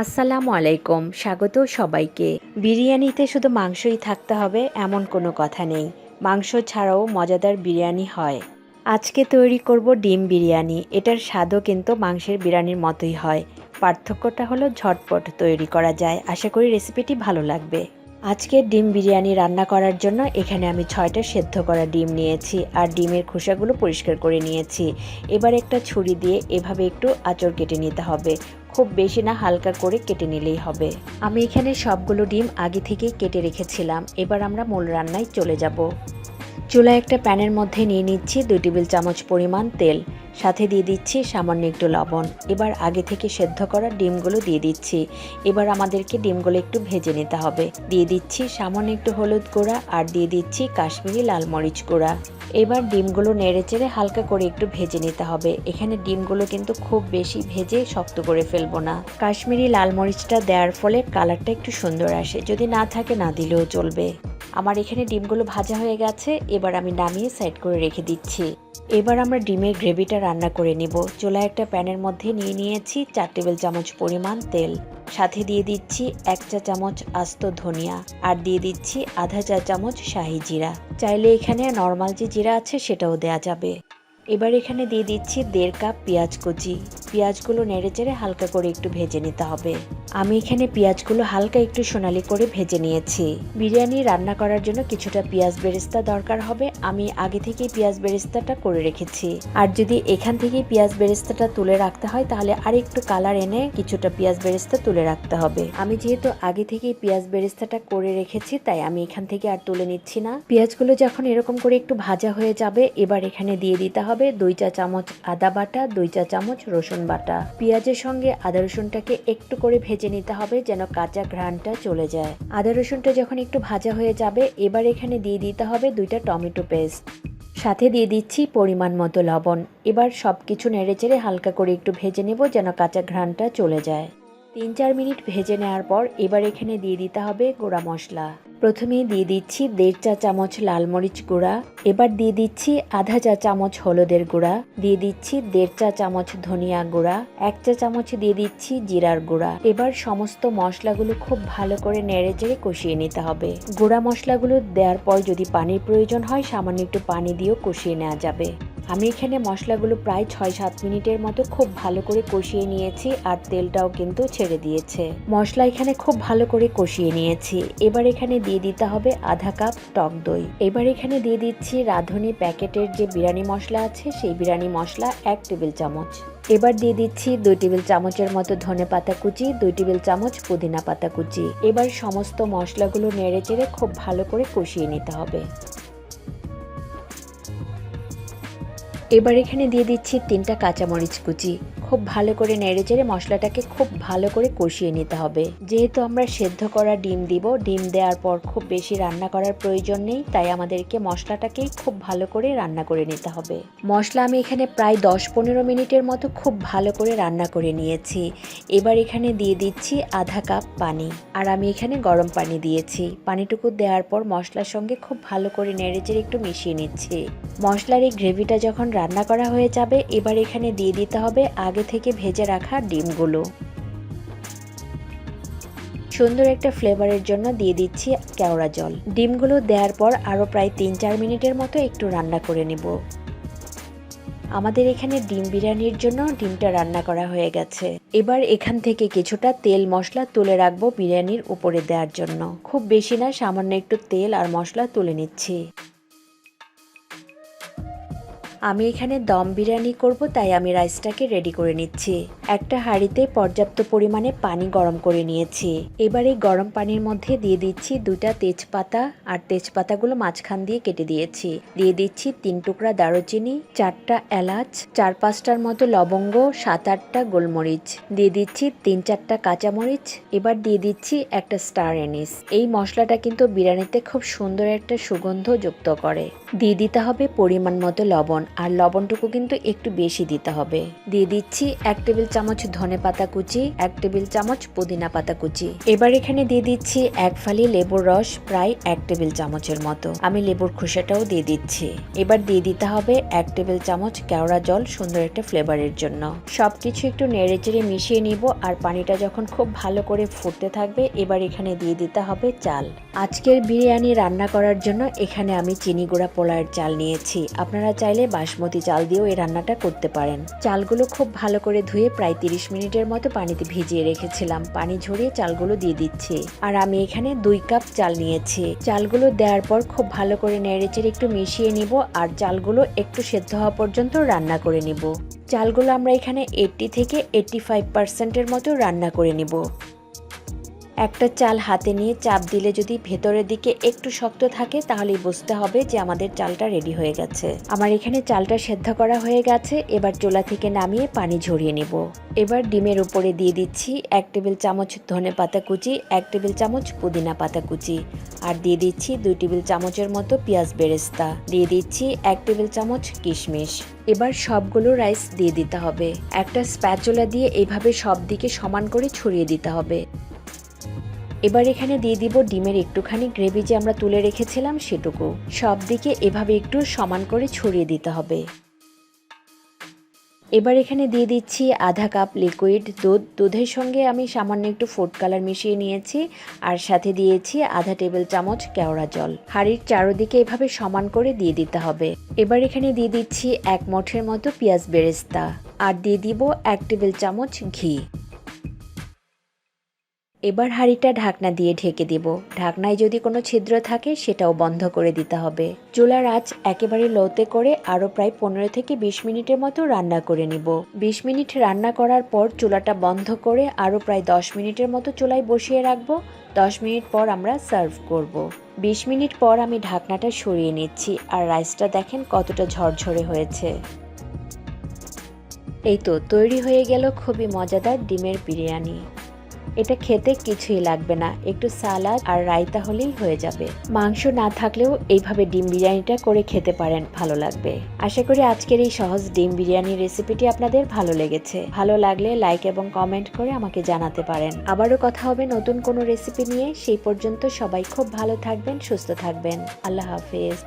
আসসালামু আলাইকুম, স্বাগত সবাইকে। বিরিয়ানিতে শুধু মাংসই থাকতে হবে, এমন কোনো কথা নেই। মাংস ছাড়াও মজাদার বিরিয়ানি হয়। আজকে তৈরি করব ডিম বিরিয়ানি, এটার স্বাদও কিন্তু মাংসের বিরিয়ানির মতোই হয়। পার্থক্যটা হলো ঝটপট তৈরি করা যায়। আশা করি রেসিপিটি ভালো লাগবে। আজকে ডিম বিরিয়ানি রান্না করার জন্য এখানে আমি ছয়টা সেদ্ধ করা ডিম নিয়েছি আর ডিমের খোসাগুলো পরিষ্কার করে নিয়েছি। এবার একটা ছুরি দিয়ে এভাবে একটু আঁচড় কেটে নিতে হবে। খুব বেশি না, হালকা করে কেটে নিলেই হবে। আমি এখানে সবগুলো ডিম আগে থেকেই কেটে রেখেছিলাম। এবার আমরা মূল রান্নায় চলে যাব। চুলায় একটা প্যানের মধ্যে নিয়ে নিচ্ছি দুই টেবিল চামচ পরিমাণ তেল। সাথে দিয়ে দিচ্ছি সামান্য একটু লবণ। এবার আগে থেকে সেদ্ধ করা ডিমগুলো দিয়ে দিচ্ছি। এবার আমাদেরকে ডিমগুলো একটু ভেজে নিতে হবে। দিয়ে দিচ্ছি সামান্য একটু হলুদ গুঁড়া আর দিয়ে দিচ্ছি কাশ্মীরি লাল মরিচ গুঁড়া। এবার ডিমগুলো নেড়ে চেড়ে হালকা করে একটু ভেজে নিতে হবে। এখানে ডিমগুলো কিন্তু খুব বেশি ভেজে শক্ত করে ফেলব না। কাশ্মীরি লাল মরিচটা দেওয়ার ফলে কালারটা একটু সুন্দর আসে। যদি না থাকে না দিলেও চলবে। আমার এখানে ডিমগুলো ভাজা হয়ে গেছে। এবার আমি নামিয়ে সাইড করে রেখে দিচ্ছি। এবার আমরা ডিমের গ্রেভিটা রান্না করে নিব। চুলায় একটা প্যানের মধ্যে নিয়ে নিয়েছি চার টেবিল চামচ পরিমাণ তেল। সাথে দিয়ে দিচ্ছি এক চা চামচ আস্ত ধনিয়া আর দিয়ে দিচ্ছি আধা চা চামচ শাহি জিরা। চাইলে এখানে নর্মাল যে জিরা আছে সেটাও দেয়া যাবে। এবার এখানে দিয়ে দিচ্ছি দেড় কাপ পেঁয়াজ কুচি। পেঁয়াজগুলো নেড়ে চেড়ে হালকা করে একটু ভেজে নিতে হবে। আমি এখানে পেঁয়াজগুলো হালকা একটু সোনালি করে ভেজে নিয়েছি। বিরিয়ানি রান্না করার জন্য কিছুটা পেঁয়াজ বেরেস্তা দরকার হবে। আমি আগে থেকেই পেঁয়াজ বেরেস্তাটা করে রেখেছি। আর যদি এখান থেকেই পেঁয়াজ বেরেস্তাটা তুলে রাখতে হয়, তাহলে আর একটু কালার এনে কিছুটা পেঁয়াজ বেরেস্তা তুলে রাখতে হবে। আমি যেহেতু আগে থেকেই পেঁয়াজ বেরেস্তাটা করে রেখেছি, তাই আমি এখান থেকে আর তুলে নিচ্ছি না। পেঁয়াজগুলো যখন এরকম করে একটু ভাজা হয়ে যাবে, এবার এখানে দিয়ে দিতে হবে দুই চা চামচ আদা বাটা, দুই চা চামচ রসুন বাটা। পেঁয়াজের সঙ্গে আদা রসুনটাকে একটু করে ভেজে নিতে হবে যেন কাঁচা ঘ্রাণটা চলে যায়। আদা রসুনটা যখন একটু ভাজা হয়ে যাবে, এবার এখানে দিয়ে দিতে হবে দুইটা টমেটো পেস্ট। সাথে দিয়ে দিচ্ছি পরিমাণ মতো লবণ। এবার সব কিছু নেড়েচেড়ে হালকা করে একটু ভেজে নেব যেন কাঁচা ঘ্রাণটা চলে যায়। তিন চার মিনিট ভেজে নেওয়ার পর এবার এখানে দিয়ে দিতে হবে গোড়া মশলা। প্রথমে দিয়ে দিচ্ছি দেড় চা চামচ লাল মরিচ গুঁড়া, এবার দিয়ে দিচ্ছি আধা চা চামচ হলুদের গুঁড়া, দিয়ে দিচ্ছি দেড় চা চামচ ধনিয়া গুঁড়া, এক চা চামচ দিয়ে দিচ্ছি জিরার গুঁড়া। এবার সমস্ত মশলাগুলো খুব ভালো করে নেড়ে চেড়ে কষিয়ে নিতে হবে। গুঁড়া মশলাগুলো দেওয়ার পর যদি পানির প্রয়োজন হয়, সামান্য একটু পানি দিয়েও কষিয়ে নেওয়া যাবে। আমি এখানে মশলাগুলো প্রায় ছয় সাত মিনিটের মতো খুব ভালো করে কষিয়ে নিয়েছি আর তেলটাও কিন্তু ছেড়ে দিয়েছে। মশলা এখানে খুব ভালো করে কষিয়ে নিয়েছি। এবার এখানে দিয়ে দিতে হবে আধা কাপ টক দই। এবার এখানে দিয়ে দিচ্ছি রাঁধুনি প্যাকেটের যে বিরিয়ানি মশলা আছে, সেই বিরিয়ানি মশলা এক টেবিল চামচ। এবার দিয়ে দিচ্ছি দুই টেবিল চামচের মতো ধনে পাতা কুচি, দুই টেবিল চামচ পুদিনা পাতা কুচি। এবার সমস্ত মশলাগুলো নেড়ে চেড়ে খুব ভালো করে কষিয়ে নিতে হবে। এবার এখানে দিয়ে দিচ্ছি তিনটা কাঁচামরিচ কুচি। খুব ভালো করে নেড়ে চেড়ে মশলাটাকে খুব ভালো করে কষিয়ে নিতে হবে। যেহেতু আমরা সেদ্ধ করা ডিম দিব, ডিম দেওয়ার পর খুব বেশি রান্না করার প্রয়োজন নেই, তাই আমাদেরকে মশলাটাকেই খুব ভালো করে রান্না করে নিতে হবে। মশলা আমি এখানে প্রায় দশ পনেরো মিনিটের মতো খুব ভালো করে রান্না করে নিয়েছি। এবার এখানে দিয়ে দিচ্ছি আধা কাপ পানি। আর আমি এখানে গরম পানি দিয়েছি। পানিটুকু দেওয়ার পর মশলার সঙ্গে খুব ভালো করে নেড়ে চেড়ে একটু মিশিয়ে নিচ্ছি। মশলার এই গ্রেভিটা যখন রান্না করা হয়ে যাবে, এবার এখানে দিয়ে দিতে হবে আগে থেকে ভেজে রাখা ডিমগুলো। সুন্দর একটা ফ্লেভারের জন্য দিয়ে দিচ্ছি কেওড়া জল। ডিমগুলো দেওয়ার পর আরও প্রায় তিন চার মিনিটের মতো একটু রান্না করে নেব। আমাদের এখানে ডিম বিরিয়ানির জন্য ডিমটা রান্না করা হয়ে গেছে। এবার এখান থেকে কিছুটা তেল মশলা তুলে রাখব বিরিয়ানির উপরে দেওয়ার জন্য। খুব বেশি না, সামান্য একটু তেল আর মশলা তুলে নিচ্ছি। আমি এখানে দম বিরিয়ানি করব, তাই আমি রাইসটাকে রেডি করে নিচ্ছি। একটা হাঁড়িতে পর্যাপ্ত পরিমাণে পানি গরম করে নিয়েছি। এবার এই গরম পানির মধ্যে দিয়ে দিচ্ছি দুটা তেজপাতা আর তেজপাতাগুলো মাঝখান দিয়ে কেটে দিয়েছি। দিয়ে দিচ্ছি তিন টুকরা দারুচিনি, চারটা এলাচ, চার পাঁচটার মতো লবঙ্গ, সাত আটটা গোলমরিচ। দিয়ে দিচ্ছি তিন চারটা কাঁচামরিচ। এবার দিয়ে দিচ্ছি একটা স্টার এনিস এই মশলাটা কিন্তু বিরিয়ানিতে খুব সুন্দর একটা সুগন্ধ যুক্ত করে। দিয়ে দিতে হবে পরিমাণ মতো লবণ। আর লবণটুকু কিন্তু একটু বেশি দিতে হবে। দিয়ে দিচ্ছি এক টেবিল চামচ ধনে পাতা কুচি, এক টেবিল চামচ পুদিনা পাতা কুচি। এবার এখানে দিয়ে দিচ্ছি এক ফালি লেবুর রস, প্রায় এক টেবিল চামচের মতো। আমি লেবুর খোসাটাও দিয়ে দিচ্ছি। এবার দিয়ে দিতে হবে এক টেবিল চামচ কেওড়া জল সুন্দর একটা ফ্লেভারের জন্য। সবকিছু একটু নেড়ে চেড়ে মিশিয়ে নিব আর পানিটা যখন খুব ভালো করে ফুটতে থাকবে, এবার এখানে দিয়ে দিতে হবে চাল। আজকের বিরিয়ানি রান্না করার জন্য এখানে আমি চিনি গুঁড়া পোলার চাল নিয়েছি। আপনারা চাইলে বাসমতি চাল দিয়েও এই রান্নাটা করতে পারেন। চালগুলো খুব ভালো করে ধুয়ে প্রায় তিরিশ মিনিটের মতো পানিতে ভিজিয়ে রেখেছিলাম। পানি ঝরিয়ে চালগুলো দিয়ে দিচ্ছি। আর আমি এখানে দুই কাপ চাল নিয়েছি। চালগুলো দেওয়ার পর খুব ভালো করে নেড়েচেড়ে একটু মিশিয়ে নিব আর চালগুলো একটু সেদ্ধ হওয়া পর্যন্ত রান্না করে নিব। চালগুলো আমরা এখানে এইট্টি থেকে এইট্টি ফাইভ পার্সেন্টের মতো রান্না করে নিব। একটা চাল হাতে নিয়ে চাপ দিলে যদি ভেতরের দিকে একটু শক্ত থাকে, তাহলেই বুঝতে হবে যে আমাদের চালটা রেডি হয়ে গেছে। আমার এখানে চালটা সেদ্ধ করা হয়ে গেছে, এবার চোলা থেকে নামিয়ে পানি ঝরিয়ে নিব। এবার ডিমের উপরে দিয়ে দিচ্ছি এক টেবিল চামচ ধনে পাতা কুচি, এক টেবিল চামচ পুদিনা পাতা কুচি, আর দিয়ে দিচ্ছি দুই টেবিল চামচের মতো পেঁয়াজ বেরেস্তা। দিয়ে দিচ্ছি এক টেবিল চামচ কিশমিশ। এবার সবগুলো রাইস দিয়ে দিতে হবে। একটা স্প্যাচুলা দিয়ে এইভাবে সব দিকে সমান করে ছড়িয়ে দিতে হবে। এবার এখানে দিয়ে দিব ডিমের একটুখানি গ্রেভি যে আমরা তুলে রেখেছিলাম সেটুকু। সব দিকে এভাবে একটু সমান করে ছড়িয়ে দিতে হবে। এবার এখানে দিয়ে দিচ্ছি আধা কাপ লিকুইড দুধ। দুধের সঙ্গে আমি সামান্য একটু ফুড কালার মিশিয়ে নিয়েছি আর সাথে দিয়েছি আধা টেবিল চামচ কেওড়া জল। হাঁড়ির চারোদিকে এভাবে সমান করে দিয়ে দিতে হবে। এবার এখানে দিয়ে দিচ্ছি এক মঠের মতো পেঁয়াজ বেরেস্তা। আর দিয়ে দিব এক টেবিল চামচ ঘি। এবার হাঁড়িটা ঢাকনা দিয়ে ঢেকে দিব। ঢাকনায় যদি কোনো ছিদ্র থাকে, সেটাও বন্ধ করে দিতে হবে। চুলার আঁচ একেবারে লোতে করে আরও প্রায় পনেরো থেকে বিশ মিনিটের মতো রান্না করে নিব। বিশ মিনিট রান্না করার পর চুলাটা বন্ধ করে আরও প্রায় দশ মিনিটের মতো চুলায় বসিয়ে রাখব। দশ মিনিট পর আমরা সার্ভ করব। বিশ মিনিট পর আমি ঢাকনাটা সরিয়ে নিচ্ছি আর রাইসটা দেখেন কতটা ঝরঝরে হয়েছে। এই তো, তৈরি হয়ে গেল খুবই মজাদার ডিমের বিরিয়ানি। এটা খেতে কিছুই লাগবে না। একটু সালাদ আর রায়তা হলেই হয়ে যাবে। মাংস না থাকলেও এইভাবে ডিম বিরিয়ানিটা করে খেতে পারেন, ভালো লাগবে। আশা করি আজকের এই সহজ ডিম বিরিয়ানি রেসিপিটি আপনাদের ভালো লেগেছে। ভালো লাগলে লাইক এবং কমেন্ট করে আমাকে জানাতে পারেন। আবারও কথা হবে নতুন কোনো রেসিপি নিয়ে। সেই পর্যন্ত সবাই খুব ভালো থাকবেন, সুস্থ থাকবেন। আল্লাহ হাফেজ।